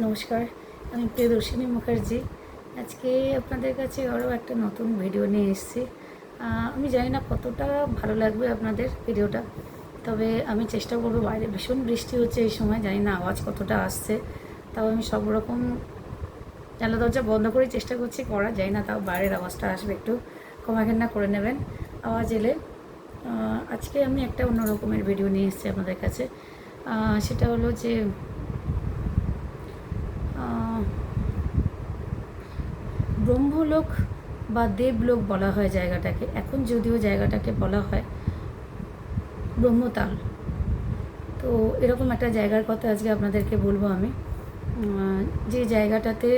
নমস্কার, আমি প্রিয়দর্শিনী মুখার্জি। আজকে আপনাদের কাছে আরও একটা নতুন ভিডিও নিয়ে এসেছি। আমি জানি না কতটা ভালো লাগবে আপনাদের ভিডিওটা, তবে আমি চেষ্টা করব বাইরে, ভীষণ বৃষ্টি হচ্ছে এই সময়, জানি না আওয়াজ কতটা আসছে, তাও আমি সব রকম জানলা দরজা বন্ধ করে চেষ্টা করছি করা যায় না তাও বাইরের আওয়াজটা আসবে একটু, ক্ষমাঘেন্না করে নেবেন। আওয়াজ এলে আজকে আমি একটা অন্য রকমের ভিডিও নিয়ে এসেছি আপনাদের কাছে। সেটা হলো যে ব্রহ্মলোক বা দেবলোক বলা হয় জায়গাটাকে। এখন যদিও জায়গাটাকে বলা হয় ব্রহ্মতাল। তো এরকম একটা জায়গার কথা আজকে আপনাদেরকে বলব আমি। যে জায়গাটাতে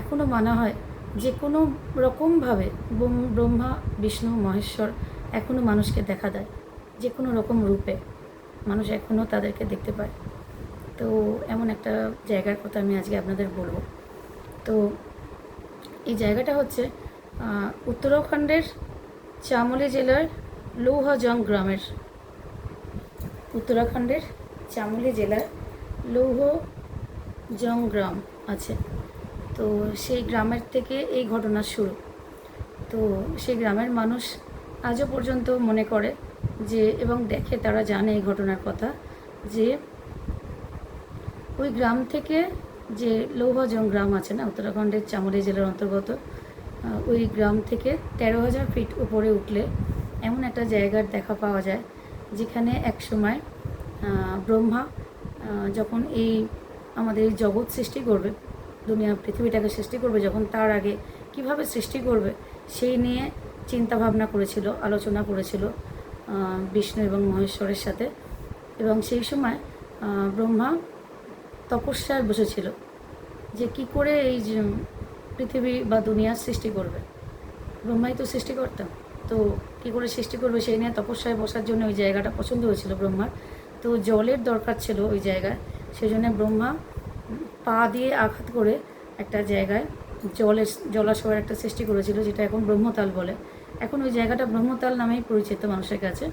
এখনও মানা হয় যে কোনো রকমভাবে ব্রহ্মা বিষ্ণু, মহেশ্বর এখনও মানুষকে দেখা দেয়। যে কোনো রকম রূপে মানুষ এখনও তাদেরকে দেখতে পায়। তো এমন একটা জায়গার কথা আমি আজকে আপনাদের বলব। তো এই জায়গাটা হচ্ছে উত্তরাখণ্ডের চামলি জেলার লৌহজং গ্রামের। উত্তরাখণ্ডের চামলি জেলার লৌহজং গ্রাম আছে। তো সেই গ্রামের থেকে এই ঘটনা শুরু। তো সেই গ্রামের মানুষ আজও পর্যন্ত মনে করে যে, এবং দেখে তারা জানে এই ঘটনার কথা যে ওই গ্রাম থেকে যে লৌহজং গ্রাম আছে না, উত্তরাখণ্ডের চামড়ি জেলার অন্তর্গত ওই গ্রাম থেকে তেরো হাজার ফিট উপরে উঠলে এমন একটা জায়গার দেখা পাওয়া যায়, যেখানে এক সময় ব্রহ্মা যখন এই আমাদের এই জগৎ সৃষ্টি করবে, দুনিয়া, পৃথিবীটাকে সৃষ্টি করবে, যখন তার আগে কীভাবে সৃষ্টি করবে, সেই নিয়ে চিন্তা ভাবনা করেছিল, আলোচনা করেছিল বিষ্ণু এবং মহেশ্বরের সাথে। এবং সেই সময় ব্রহ্মা তপস্যায় বসেছিল যে কি করে এই পৃথিবী বা দুনিয়ার সৃষ্টি করবে? ব্রহ্মাই তো সৃষ্টিকর্তা। তো কি করে সৃষ্টি করবে সেই নিয়ে তপস্যায় বসার জন্য ওই জায়গাটা পছন্দ হয়েছিল ব্রহ্মার। তো জলের দরকার ছিল ওই জায়গায়। সেই জন্য ব্রহ্মা পা দিয়ে আঘাত করে একটা জায়গায় জলের জলাশয়ের একটা সৃষ্টি করেছিল, যেটা এখন ব্রহ্মতাল বলে। এখন ওই জায়গাটা ব্রহ্মতাল নামেই পরিচিত মানুষের কাছে।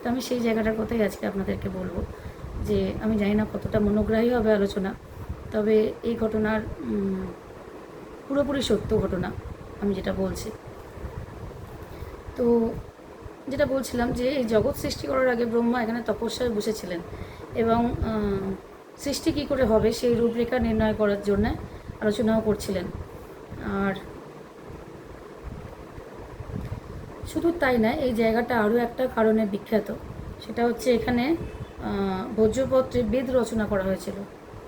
তো আমি সেই জায়গাটার কথাই আজকে আপনাদেরকে বলব। যে আমি জানি না কতটা মনোগ্রাহী হবে আলোচনা, তবে এই ঘটনার পুরোপুরি সত্য ঘটনা আমি যেটা বলছি। তো যেটা বলছিলাম যে এই জগৎ সৃষ্টি করার আগে ব্রহ্মা এখানে তপস্যায় বসেছিলেন এবং সৃষ্টি কী করে হবে সেই রূপরেখা নির্ণয় করার জন্য আলোচনাও করছিলেন। আর শুধু তাই না এই জায়গাটা আরও একটা কারণে বিখ্যাত, সেটা হচ্ছে এখানে ভোজ্যপত্রে বেদ রচনা করা হয়েছিল।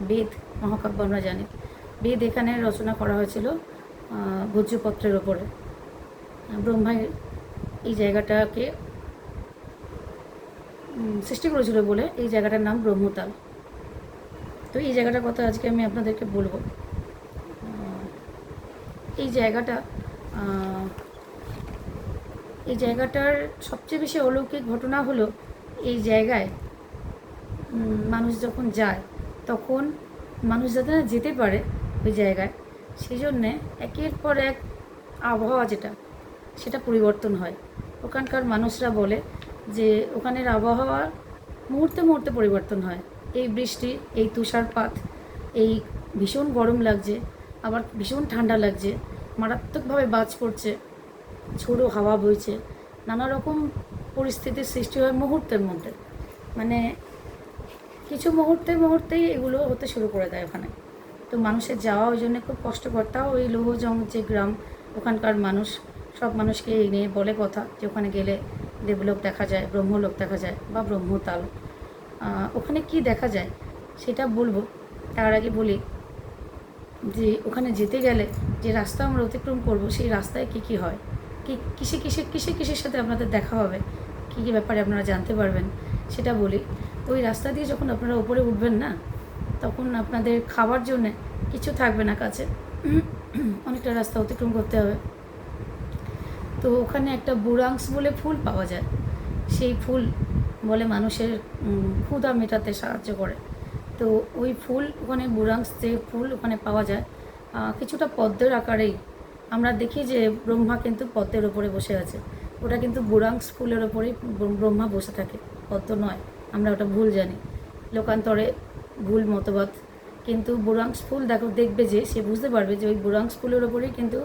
বেদ মহাকাব্য আমরা জানি। বেদ এখানে রচনা করা হয়েছিল ভোজ্যপত্রের ওপরে। আহ, ব্রহ্মাই এই জায়গাটাকে সৃষ্টি করেছিল বলে এই জায়গাটার নাম ব্রহ্মতাল। তো এই জায়গাটার কথা আজকে আমি আপনাদেরকে বলব। এই জায়গাটা এই জায়গাটার সবচেয়ে বেশি অলৌকিক ঘটনা হলো এই জায়গায় মানুষ যখন যায়, তখন মানুষ যাতে যেতে পারে ওই জায়গায় সেই জন্যে একের পর এক আবহাওয়া যেটা, সেটা পরিবর্তন হয়। ওখানকার মানুষরা বলে যে, ওখানের আবহাওয়া মুহূর্তে মুহূর্তে পরিবর্তন হয়। এই বৃষ্টি, এই তুষারপাত, এই ভীষণ গরম লাগছে, আবার ভীষণ ঠান্ডা লাগছে, মারাত্মকভাবে বাজ পড়ছে, ঝোড়ো হাওয়া বইছে, নানা রকম পরিস্থিতির সৃষ্টি হয় মুহূর্তের মধ্যে। মানে কিছু মুহূর্তে মুহূর্তেই এগুলো হতে শুরু করে দেয় ওখানে। তো মানুষের যাওয়া ওই জন্য খুব কষ্টকর তাও ওই লৌহজং যে গ্রাম, ওখানকার মানুষ, সব মানুষকে এই নিয়ে বলে কথা যে ওখানে গেলে দেবলোক দেখা যায়, ব্রহ্মলোক দেখা যায় বা ব্রহ্মতাল। ওখানে কি দেখা যায় সেটা বলব। তার আগে বলি যে ওখানে যেতে গেলে যে রাস্তা আমরা অতিক্রম করব, সেই রাস্তায় কি কি হয়? কি, কিসে কিসে কিসে, কিসের সাথে আপনাদের দেখা হবে? কী কী ব্যাপারে আপনারা জানতে পারবেন? সেটা বলি। ওই রাস্তা দিয়ে যখন আপনারা উপরে উঠবেন না, তখন আপনাদের খাবার জন্যে কিছু থাকবে না কাছে। অনেকটা রাস্তা অতিক্রম করতে হবে। তো ওখানে একটা বুরাংস বলে ফুল পাওয়া যায়। সেই ফুল বলে মানুষের ক্ষুধা মেটাতে সাহায্য করে। তো ওই ফুল ওখানে বুরাংস যে ফুল ওখানে পাওয়া যায় কিছুটা পদ্মের আকারেই। আমরা দেখি যে ব্রহ্মা কিন্তু পদ্মের ওপরে বসে আছে। ওটা কিন্তু বুরাংস ফুলের ওপরেই ব্রহ্মা বসে থাকে, পদ্ম নয়। আমরা ওটা ভুল জানি। লোকান্তরে ভুল মতবাদ। কিন্তু বুরাংস ফুল দেখো, দেখবে যে, সে বুঝতে পারবে যে ওই বুরাংস ফুলের ওপরেই কিন্তু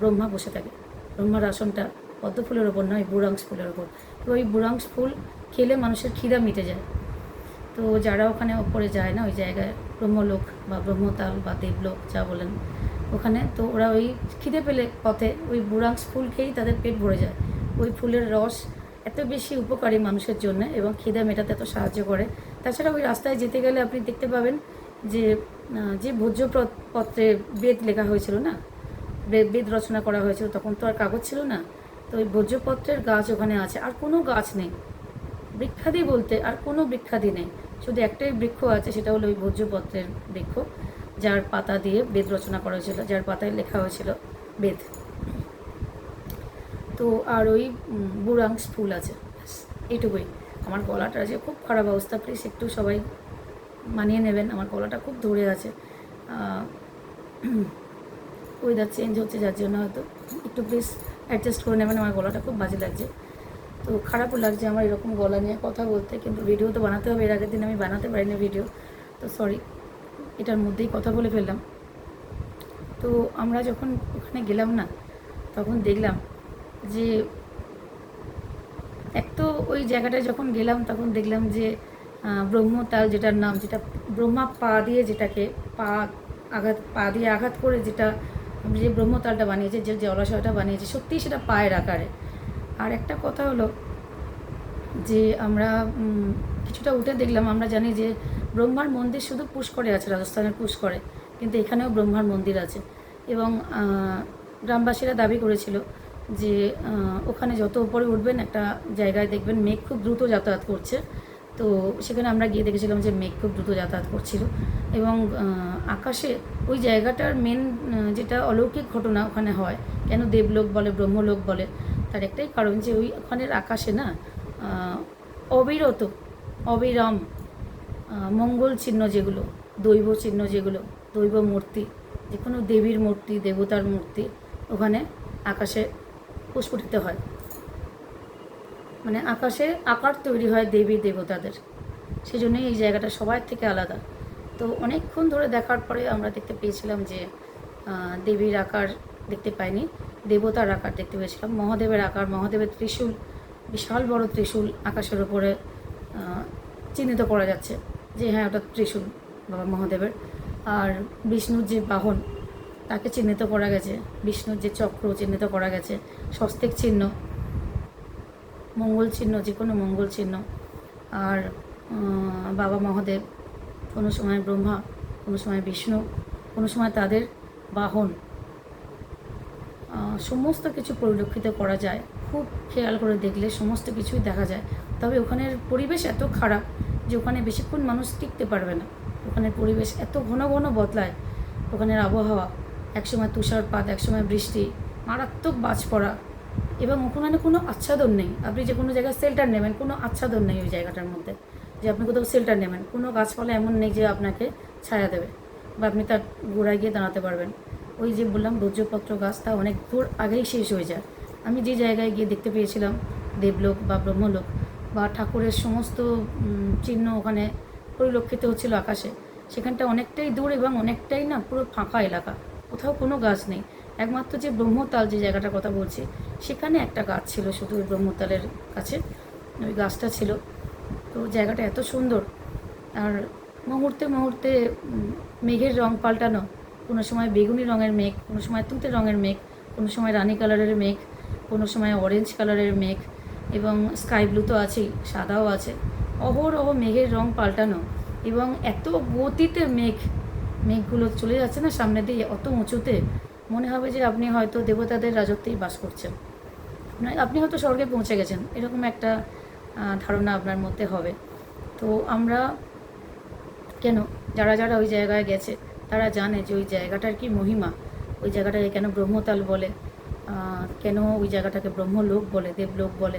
ব্রহ্মা বসে থাকে। ব্রহ্মার আসনটা পদ্ম ফুলের ওপর নয় বুরাংস ফুলের ওপর। তো ওই বুরাংস ফুল খেলে মানুষের খিদা মিটে যায়। তো যারা ওখানে ওপরে যায় না, ওই জায়গায় ব্রহ্মলোক বা ব্রহ্মতাল বা দেবলোক, যা বলেন, ওখানে তো ওরা ওই খিদে পেলে পথে ওই বুরাংস ফুল খেয়েই তাদের পেট ভরে যায়। ওই ফুলের রস এত বেশি উপকারী মানুষের জন্য এবং খিদে মেটাতে এত সাহায্য করে। তাছাড়া ওই রাস্তায় যেতে গেলে আপনি দেখতে পাবেন যে যে ভোজ্য পত্রে বেদ লেখা হয়েছিল না বেদ রচনা করা হয়েছিল, তখন তো আর কাগজ ছিল না, তো ওই ভোজ্যপত্রের গাছ ওখানে আছে। আর কোনো গাছ নেই। বৃক্ষাদি বলতে আর কোনো বৃক্ষাদি নেই। শুধু একটাই বৃক্ষ আছে, সেটা হলো ওই ভোজ্যপত্রের বৃক্ষ, যার পাতা দিয়ে বেদ রচনা করা হয়েছিল, যার পাতায় লেখা হয়েছিল বেদ। তো আর ওই বুরাংস ফুল আছে। এইটুকুই। আমার গলাটা যে খুব খারাপ অবস্থা প্লিজ একটু সবাই মানিয়ে নেবেন। আমার গলাটা খুব ধরে আছে। ওয়েদার চেঞ্জ হচ্ছে যার জন্য হয়তো একটু প্লিজ অ্যাডজাস্ট করে নেবেন। আমার গলাটা খুব বাজে লাগছে। তো খারাপও লাগছে আমার এরকম গলা নিয়ে কথা বলতে, কিন্তু ভিডিও তো বানাতে হবে। এর আগের দিন আমি বানাতে পারিনি ভিডিও তো সরি এটার মধ্যেই কথা বলে ফেললাম। তো আমরা যখন ওখানে গেলাম না, তখন দেখলাম যে এক তো ওই জায়গাটায় যখন গেলাম, তখন দেখলাম যে ব্রহ্মতাল যেটার নাম, যেটা ব্রহ্মা পা দিয়ে যেটাকে পা আঘাত, পা দিয়ে আঘাত করে যেটা যে ব্রহ্মতালটা বানিয়েছে, যে জলাশয়টা বানিয়েছে, সত্যিই সেটা পায়ের আকারে। আর একটা কথা হলো যে আমরা কিছুটা উঠে দেখলাম, আমরা জানি যে ব্রহ্মার মন্দির শুধু পুষ্করে আছে, রাজস্থানের পুষ্করে, কিন্তু এখানেও ব্রহ্মার মন্দির আছে। এবং গ্রামবাসীরা দাবি করেছিল যে ওখানে যত উপরে উঠবেন একটা জায়গায় দেখবেন মেঘ খুব দ্রুত যাতায়াত করছে। তো সেখানে আমরা গিয়ে দেখেছিলাম যে মেঘ খুব দ্রুত যাতায়াত করছিল এবং আকাশে ওই জায়গাটার মেন যেটা অলৌকিক ঘটনা ওখানে হয়, কেন দেবলোক বলে, ব্রহ্মলোক বলে, তার একটাই কারণ যে ওই ওখানের আকাশে না অবিরত, অবিরাম মঙ্গল চিহ্ন যেগুলো, দৈব চিহ্ন যেগুলো, দৈব মূর্তি যে কোনো দেবীর মূর্তি, দেবতার মূর্তি ওখানে আকাশে প্রস্ফুটিত হয়। মানে আকাশে আকার তৈরি হয় দেবী দেবতাদের। সেই জন্যই এই জায়গাটা সবার থেকে আলাদা। তো অনেকক্ষণ ধরে দেখার পরে আমরা দেখতে পেয়েছিলাম যে দেবীর আকার দেখতে পাইনি, দেবতার আকার দেখতে পেয়েছিলাম। মহাদেবের আকার, মহাদেবের ত্রিশূল, বিশাল বড় ত্রিশূল আকাশের ওপরে চিহ্নিত করা যাচ্ছে যে হ্যাঁ ওটা ত্রিশূল, বাবা মহাদেবের। আর বিষ্ণুর যে বাহন তাকে চিহ্নিত করা গেছে। বিষ্ণুর যে চক্র, চিহ্নিত করা গেছে। স্বস্তিক চিহ্ন, মঙ্গল চিহ্ন, যে কোনো মঙ্গল চিহ্ন। আর বাবা মহাদেব, কোনো সময় ব্রহ্মা, কোনো সময় বিষ্ণু, কোনো সময় তাদের বাহন। সমস্ত কিছু পরিলক্ষিত করা যায়। খুব খেয়াল করে দেখলে সমস্ত কিছুই দেখা যায়। তবে ওখানের পরিবেশ এত খারাপ যে ওখানে বেশিক্ষণ মানুষ টিকতে পারবে না। ওখানের পরিবেশ এত ঘন ঘন বদলায়। ওখানের আবহাওয়া একসময় তুষারপাত, একসময় বৃষ্টি, মারাত্মক বাজ পড়া এবং ওখানে কোনো আচ্ছাদন নেই। আপনি যে কোনো জায়গায় শেল্টার নেবেন, কোনো আচ্ছাদন নেই ওই জায়গাটার মধ্যে। যে আপনি কোথাও শেল্টার নেবেন, কোনো গাছপালা এমন নেই যে আপনাকে ছায়া দেবে বা আপনি তার গোড়ায় গিয়ে দাঁড়াতে পারবেন। ওই যে বললাম ভোজ্যপত্র গাছ, তা অনেক দূর আগেই শেষ হয়ে যায়। আমি যে জায়গায় গিয়ে দেখতে পেয়েছিলাম, দেবলোক বা ব্রহ্মলোক বা ঠাকুরের সমস্ত চিহ্ন ওখানে পরিলক্ষিত হচ্ছিল আকাশে, সেখানটা অনেকটাই দূর এবং অনেকটাই না পুরো ফাঁকা এলাকা। কোথাও কোনো গাছ নেই। একমাত্র যে ব্রহ্মতাল যে জায়গাটার কথা বলছি, সেখানে একটা গাছ ছিল শুধু ওই ব্রহ্মতালের কাছে, ওই গাছটা ছিল। তো জায়গাটা এত সুন্দর। আর মুহূর্তে মুহূর্তে মেঘের রং পাল্টানো, কোনো সময় বেগুনি রঙের মেঘ, কোনো সময় তুঁতে রঙের মেঘ, কোনো সময় রানী কালারের মেঘ, কোনো সময় অরেঞ্জ কালারের মেঘ এবং স্কাই ব্লু তো আছেই, সাদাও আছে। অহরহ মেঘের রং পাল্টানো এবং এত গতিতে মেঘ মেঘগুলো চলে যাচ্ছে না সামনে দিয়ে অত উঁচুতে। মনে হবে যে আপনি হয়তো দেবতাদের রাজত্বেই বাস করছেন। আপনার- আপনি হয়তো স্বর্গে পৌঁছে গেছেন, এরকম একটা ধারণা আপনার মধ্যে হবে। তো আমরা কেন, যারা যারা ওই জায়গায় গেছে, তারা জানে যে ওই জায়গাটার কি মহিমা। ওই জায়গাটাকে কেন ব্রহ্মতাল বলে? কেন ওই জায়গাটাকে ব্রহ্মলোক বলে, দেবলোক বলে?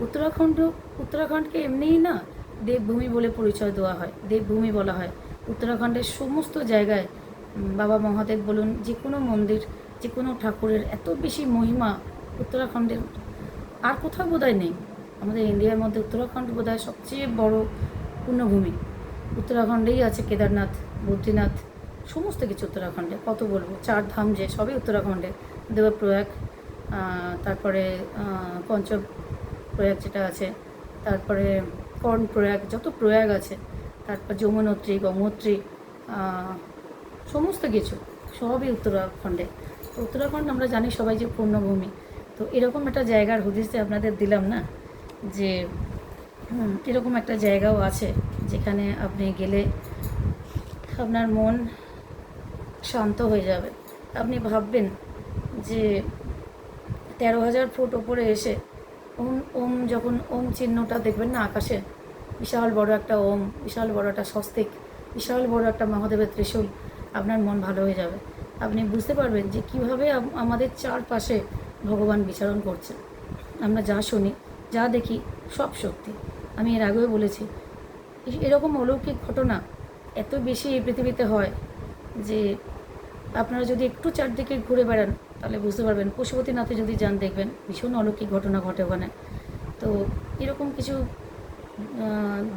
উত্তরাখণ্ড, উত্তরাখণ্ডকে এমনিই না দেবভূমি বলে পরিচয় দেওয়া হয়, দেবভূমি বলা হয়। উত্তরাখণ্ডের সমস্ত জায়গায় বাবা মহাদেব বলুন, যে কোনো মন্দির, যে কোনো ঠাকুরের এত বেশি মহিমা উত্তরাখণ্ডের, আর কোথাও বোধহয় নেই। আমাদের ইন্ডিয়ার মধ্যে উত্তরাখণ্ড বোধহয় সবচেয়ে বড় পূর্ণভূমি। উত্তরাখণ্ডেই আছে কেদারনাথ, বদ্রীনাথ, সমস্ত কিছু উত্তরাখণ্ডে, কত বলব? চার ধাম যে, সবই উত্তরাখণ্ডে। দেবপ্রয়াগ তারপরে পঞ্চ প্রয়াগ যেটা আছে, তারপরে কর্ণ প্রয়াগ যত প্রয়াগ আছে তারপর যমুনোত্রী, গঙ্গোত্রী সমস্ত কিছু সবই উত্তরাখণ্ডে। তো উত্তরাখণ্ড আমরা জানি সবাই যে পূর্ণভূমি। তো এরকম একটা জায়গার হদিসে আপনাদের দিলাম না? যে এরকম একটা জায়গাও আছে যেখানে আপনি গেলে আপনার মন শান্ত হয়ে যাবে। আপনি ভাববেন যে, তেরো হাজার ফুট ওপরে এসে ওম ওম যখন ওম চিহ্নটা দেখবেন না আকাশে বিশাল বড় একটা ওম, বিশাল বড় একটা স্বস্তিক, বিশাল বড় একটা মহাদেবের ত্রিশূল, আপনার মন ভালো হয়ে যাবে। আপনি বুঝতে পারবেন যে কীভাবে আম- আমাদের চারপাশে ভগবান বিচারণ করছে আমরা যা শুনি, যা দেখি, সব সত্যি। আমি এর আগেও বলেছি এরকম অলৌকিক ঘটনা এত বেশি এই পৃথিবীতে হয় যে আপনারা যদি একটু চারদিকে ঘুরে বেড়ান, তাহলে বুঝতে পারবেন, পশুপতিনাথে যদি যান দেখবেন, ভীষণ অলৌকিক ঘটনা ঘটে ওখানে। তো এরকম কিছু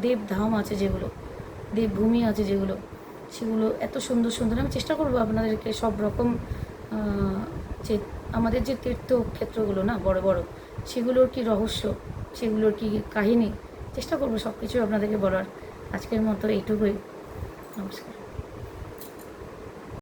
দেবধাম আছে যেগুলো দেবভূমি আছে যেগুলো, সেগুলো এত সুন্দর সুন্দর। আমি চেষ্টা করব আপনাদেরকে সব রকম যে আমাদের যে তীর্থক্ষেত্রগুলো না, বড় বড়, সেগুলোর কি রহস্য, সেগুলোর কি কাহিনী, চেষ্টা করব সব কিছু আপনাদেরকে বলার। আজকের মতো এইটুকুই। নমস্কার।